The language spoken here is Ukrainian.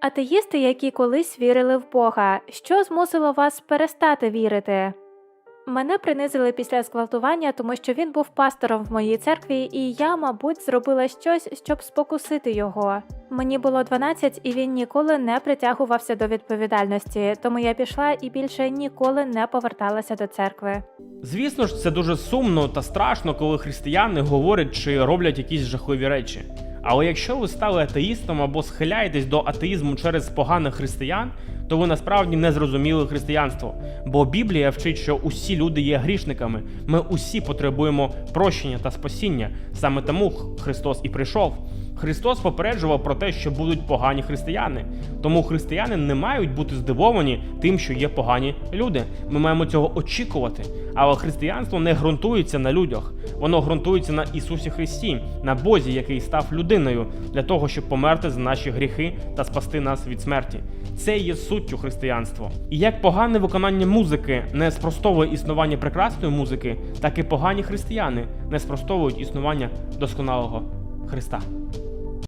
Атеїсти, які колись вірили в Бога, що змусило вас перестати вірити? Мене принизили після зґвалтування, тому що він був пастором в моїй церкві, і я, мабуть, зробила щось, щоб спокусити його. Мені було 12, і він ніколи не притягувався до відповідальності, тому я пішла і більше ніколи не поверталася до церкви. Звісно ж, це дуже сумно та страшно, коли християни говорять чи роблять якісь жахливі речі. Але якщо ви стали атеїстом або схиляєтесь до атеїзму через поганих християн, то ви насправді не зрозуміли християнство. Бо Біблія вчить, що усі люди є грішниками. Ми усі потребуємо прощення та спасіння. Саме тому Христос і прийшов. Христос попереджував про те, що будуть погані християни. Тому християни не мають бути здивовані тим, що є погані люди. Ми маємо цього очікувати. Але християнство не ґрунтується на людях, воно ґрунтується на Ісусі Христі, на Бозі, який став людиною для того, щоб померти за наші гріхи та спасти нас від смерті. Це є суттю християнства. І як погане виконання музики не спростовує існування прекрасної музики, так і погані християни не спростовують існування досконалого Христа.